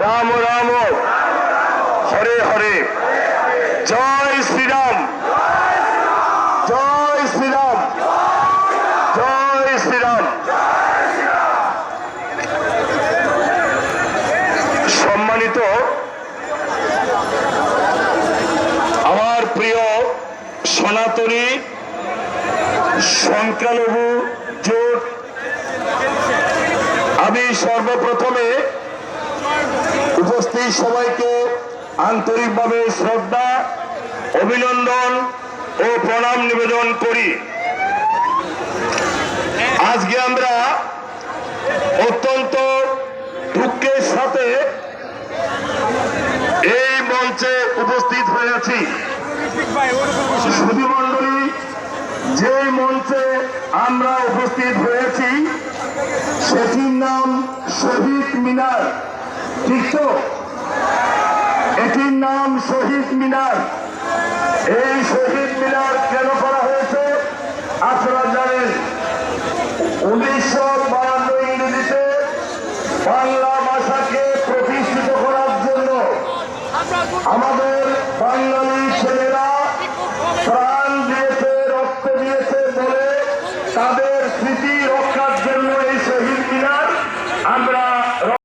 রাম। রাম। হরে হরে। জয় শ্রীরাম। জয় শ্রীরাম। জয় শ্রীরাম। সম্মানিত আমার প্রিয় সনাতনী সংখ্যালঘু আমি সর্বপ্রথমে উপস্থিত সবাইকে আন্তরিকভাবে শ্রদ্ধা, অভিনন্দন ও প্রণাম নিবেদন করি। আজকে আমরা অত্যন্ত দুঃখের সাথে এই মঞ্চে উপস্থিত হয়েছি সুধীমণ্ডলী যে মঞ্চে আমরা উপস্থিত হয়েছি সেটির নাম শহীদ মিনার। ঠিক তো? এটির নাম শহীদ মিনার। এই শহীদ মিনার কেন করা হয়েছে? আপনারা জানেন, উনিশশো বায়ান্ন ইংরেজিতে বাংলা ভাষাকে প্রতিষ্ঠিত করার জন্য আমাদের বাঙালি ছেলেরা প্রাণ দিয়েছে, রক্ত দিয়েছে বলে তাদের স্মৃতি